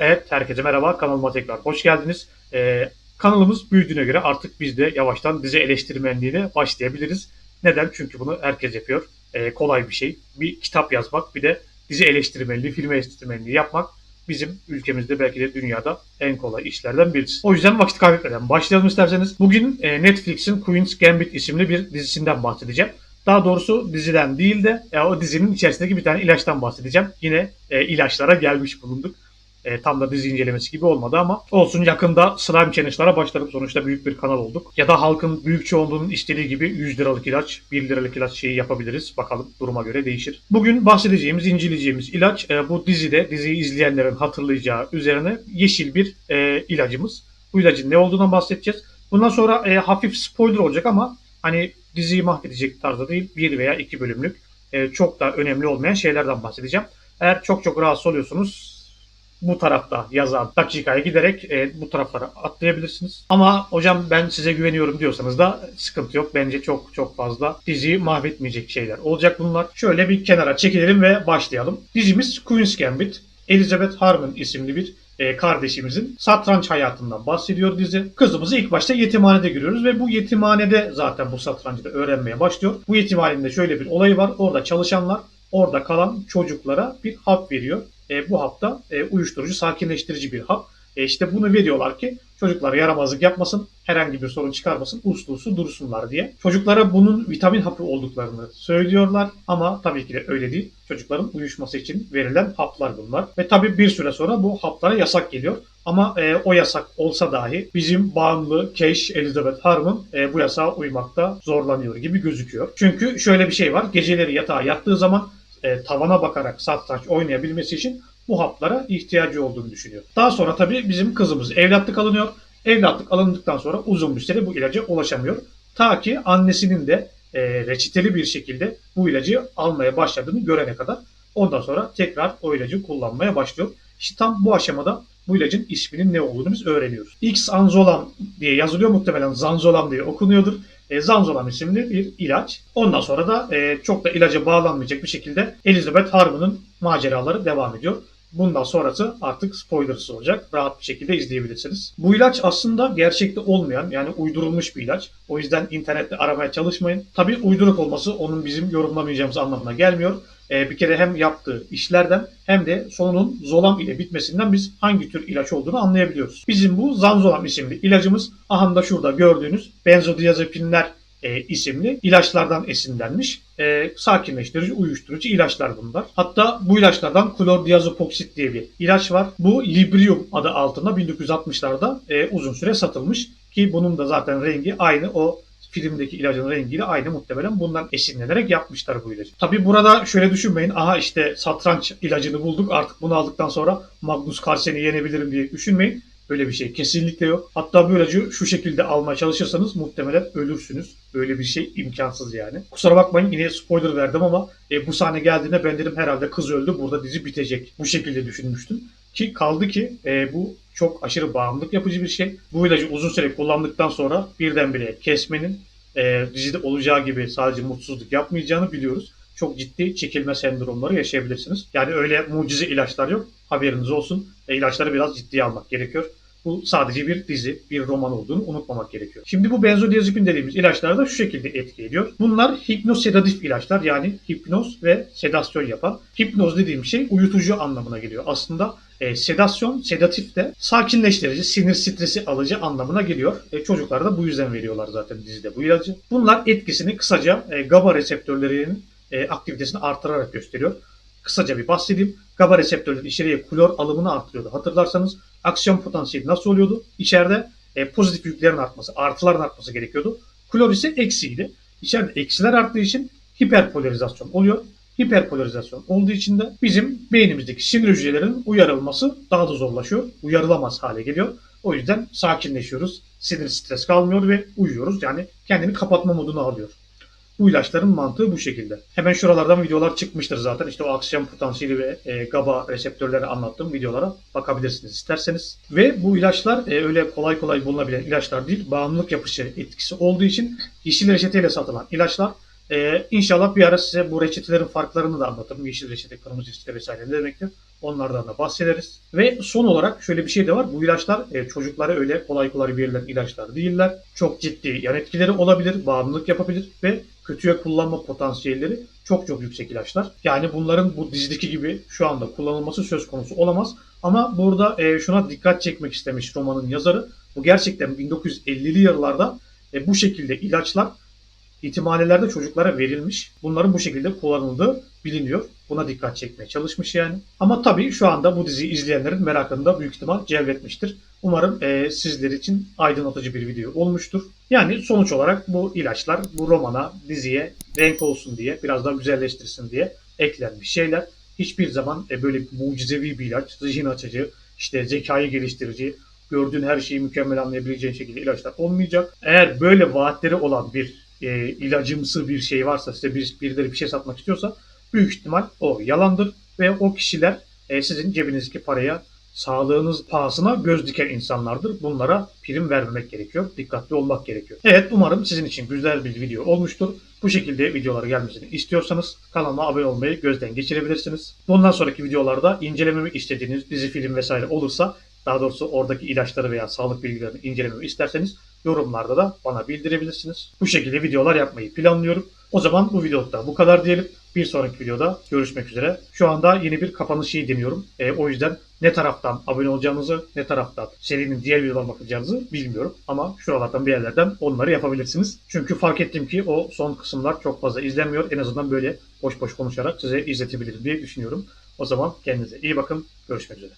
Evet, herkese merhaba. Kanalıma tekrar hoş geldiniz. Ee, kanalımız büyüdüğüne göre artık biz de yavaştan dizi eleştirmenliğine başlayabiliriz. Neden? Çünkü bunu herkes yapıyor. Ee, kolay bir şey. Bir kitap yazmak, bir de dizi eleştirmenliği, film eleştirmenliği yapmak bizim ülkemizde belki de dünyada en kolay işlerden birisi. O yüzden vakit kaybetmeden başlayalım isterseniz. Bugün e, Netflix'in Queen's Gambit isimli bir dizisinden bahsedeceğim. Daha doğrusu diziden değil de e, o dizinin içerisindeki bir tane ilaçtan bahsedeceğim. Yine e, ilaçlara gelmiş bulunduk. E, tam da dizi incelemesi gibi olmadı ama olsun yakında slime challenge'lara başladık. Sonuçta büyük bir kanal olduk. Ya da halkın büyük çoğunluğunun istediği gibi 100 liralık ilaç, 1 liralık ilaç şeyi yapabiliriz. Bakalım duruma göre değişir. Bugün bahsedeceğimiz, inceleyeceğimiz ilaç e, bu dizide, diziyi izleyenlerin hatırlayacağı üzerine yeşil bir e, ilacımız. Bu ilacın ne olduğundan bahsedeceğiz. Bundan sonra e, hafif spoiler olacak ama hani diziyi mahvedecek tarzda değil. Bir veya iki bölümlük e, çok da önemli olmayan şeylerden bahsedeceğim. Eğer çok çok rahatsız oluyorsunuz bu tarafta yazan dakikaya giderek e, bu taraflara atlayabilirsiniz. Ama hocam ben size güveniyorum diyorsanız da sıkıntı yok. Bence çok çok fazla diziyi mahvetmeyecek şeyler olacak bunlar. Şöyle bir kenara çekilelim ve başlayalım. Dizimiz Queen's Gambit. Elizabeth Harmon isimli bir e, kardeşimizin satranç hayatından bahsediyor dizi. Kızımızı ilk başta yetimhanede görüyoruz ve bu yetimhanede zaten bu satrancı da öğrenmeye başlıyor. Bu yetimhanenin de şöyle bir olayı var. Orada çalışanlar orada kalan çocuklara bir hap veriyor. E, bu hap da e, uyuşturucu, sakinleştirici bir hap. E, işte bunu veriyorlar ki çocuklar yaramazlık yapmasın, herhangi bir sorun çıkarmasın, uslu uslu dursunlar diye. Çocuklara bunun vitamin hapı olduklarını söylüyorlar ama tabii ki de öyle değil. Çocukların uyuşması için verilen haplar bunlar. Ve tabii bir süre sonra bu haplara yasak geliyor. Ama e, o yasak olsa dahi bizim bağımlı Keş Elizabeth Harmon e, bu yasağa uymakta zorlanıyor gibi gözüküyor. Çünkü şöyle bir şey var. Geceleri yatağa yattığı zaman e, tavana bakarak satranç oynayabilmesi için bu haplara ihtiyacı olduğunu düşünüyor. Daha sonra tabii bizim kızımız evlatlık alınıyor. Evlatlık alındıktan sonra uzun bir süre bu ilaca ulaşamıyor. Ta ki annesinin de e, reçeteli bir şekilde bu ilacı almaya başladığını görene kadar. Ondan sonra tekrar o ilacı kullanmaya başlıyor. İşte tam bu aşamada bu ilacın isminin ne olduğunu biz öğreniyoruz. X anzolam diye yazılıyor muhtemelen zanzolam diye okunuyordur. E, zanzolam isimli bir ilaç. Ondan sonra da e, çok da ilaca bağlanmayacak bir şekilde Elizabeth Harmon'un maceraları devam ediyor. Bundan sonrası artık spoilersız olacak. Rahat bir şekilde izleyebilirsiniz. Bu ilaç aslında gerçekte olmayan yani uydurulmuş bir ilaç. O yüzden internette aramaya çalışmayın. Tabii uyduruk olması onun bizim yorumlamayacağımız anlamına gelmiyor. Ee, bir kere hem yaptığı işlerden hem de sonunun zolam ile bitmesinden biz hangi tür ilaç olduğunu anlayabiliyoruz. Bizim bu zanzolam isimli ilacımız aha da şurada gördüğünüz benzodiazepinler e, isimli ilaçlardan esinlenmiş. E, sakinleştirici, uyuşturucu ilaçlar bunlar. Hatta bu ilaçlardan klordiazepoksit diye bir ilaç var. Bu Librium adı altında 1960'larda e, uzun süre satılmış ki bunun da zaten rengi aynı o filmdeki ilacın rengiyle aynı muhtemelen bundan esinlenerek yapmışlar bu ilacı. Tabi burada şöyle düşünmeyin. Aha işte satranç ilacını bulduk artık bunu aldıktan sonra Magnus Carlsen'i yenebilirim diye düşünmeyin. Böyle bir şey kesinlikle yok. Hatta ilacı şu şekilde almaya çalışırsanız muhtemelen ölürsünüz. Böyle bir şey imkansız yani. Kusura bakmayın yine spoiler verdim ama e, bu sahne geldiğinde ben dedim herhalde kız öldü burada dizi bitecek. Bu şekilde düşünmüştüm. Ki kaldı ki e, bu çok aşırı bağımlılık yapıcı bir şey. Bu ilacı uzun süre kullandıktan sonra birdenbire kesmenin e, dizide olacağı gibi sadece mutsuzluk yapmayacağını biliyoruz. Çok ciddi çekilme sendromları yaşayabilirsiniz. Yani öyle mucize ilaçlar yok. Haberiniz olsun. E, ilaçları biraz ciddiye almak gerekiyor. Bu sadece bir dizi, bir roman olduğunu unutmamak gerekiyor. Şimdi bu benzodiazepin dediğimiz ilaçlar da şu şekilde etki ediyor. Bunlar hipnosedatif ilaçlar yani hipnoz ve sedasyon yapan. Hipnoz dediğim şey uyutucu anlamına geliyor. Aslında e, sedasyon, sedatif de sakinleştirici, sinir stresi alıcı anlamına geliyor. E, çocuklar da bu yüzden veriyorlar zaten dizide bu ilacı. Bunlar etkisini kısaca e, GABA reseptörlerinin e, aktivitesini artırarak gösteriyor. Kısaca bir bahsedeyim. GABA reseptörleri içeriye klor alımını artırıyordu. Hatırlarsanız aksiyon potansiyeli nasıl oluyordu? İçeride e, pozitif yüklerin artması, artıların artması gerekiyordu. Klor ise eksiydi. İçeride eksiler arttığı için hiperpolarizasyon oluyor. Hiperpolarizasyon olduğu için de bizim beynimizdeki sinir hücrelerinin uyarılması daha da zorlaşıyor. Uyarılamaz hale geliyor. O yüzden sakinleşiyoruz. Sinir stres kalmıyor ve uyuyoruz. Yani kendini kapatma modunu alıyor. Bu ilaçların mantığı bu şekilde. Hemen şuralardan videolar çıkmıştır zaten. İşte o aksiyon potansiyeli ve e, GABA reseptörleri anlattığım videolara bakabilirsiniz isterseniz. Ve bu ilaçlar e, öyle kolay kolay bulunabilen ilaçlar değil. Bağımlılık yapışı etkisi olduğu için yeşil reçeteyle satılan ilaçlar. E, inşallah bir ara size bu reçetelerin farklarını da anlatırım. Yeşil reçete, kırmızı reçete vesaire ne demektir. Onlardan da bahsederiz. Ve son olarak şöyle bir şey de var. Bu ilaçlar e, çocuklara öyle kolay kolay verilen ilaçlar değiller. Çok ciddi yan etkileri olabilir, bağımlılık yapabilir ve kötüye kullanma potansiyelleri çok çok yüksek ilaçlar. Yani bunların bu dizideki gibi şu anda kullanılması söz konusu olamaz. Ama burada e, şuna dikkat çekmek istemiş romanın yazarı. Bu gerçekten 1950'li yıllarda e, bu şekilde ilaçlar ihtimalelerde çocuklara verilmiş. Bunların bu şekilde kullanıldığı biliniyor. Buna dikkat çekmeye çalışmış yani. Ama tabii şu anda bu diziyi izleyenlerin merakını da büyük ihtimal celbetmiştir. Umarım e, sizler için aydınlatıcı bir video olmuştur. Yani sonuç olarak bu ilaçlar bu romana, diziye renk olsun diye, biraz daha güzelleştirsin diye eklenmiş şeyler. Hiçbir zaman e, böyle mucizevi bir ilaç, zihin açıcı, işte zekayı geliştirici, gördüğün her şeyi mükemmel anlayabileceğin şekilde ilaçlar olmayacak. Eğer böyle vaatleri olan bir e, ilacımsı bir şey varsa, size bir, birileri bir şey satmak istiyorsa büyük ihtimal o yalandır ve o kişiler e, sizin cebinizdeki paraya sağlığınız pahasına göz diken insanlardır. Bunlara prim vermemek gerekiyor. Dikkatli olmak gerekiyor. Evet umarım sizin için güzel bir video olmuştur. Bu şekilde videoları gelmesini istiyorsanız kanalıma abone olmayı gözden geçirebilirsiniz. Bundan sonraki videolarda incelememi istediğiniz dizi, film vesaire olursa daha doğrusu oradaki ilaçları veya sağlık bilgilerini incelememi isterseniz yorumlarda da bana bildirebilirsiniz. Bu şekilde videolar yapmayı planlıyorum. O zaman bu videoda bu kadar diyelim. Bir sonraki videoda görüşmek üzere. Şu anda yeni bir kapanış şeyi deniyorum. E, o yüzden ne taraftan abone olacağınızı, ne taraftan serinin diğer videolarına bakacağınızı bilmiyorum. Ama şuralardan bir yerlerden onları yapabilirsiniz. Çünkü fark ettim ki o son kısımlar çok fazla izlenmiyor. En azından böyle boş boş konuşarak size izletebilirim diye düşünüyorum. O zaman kendinize iyi bakın. Görüşmek üzere.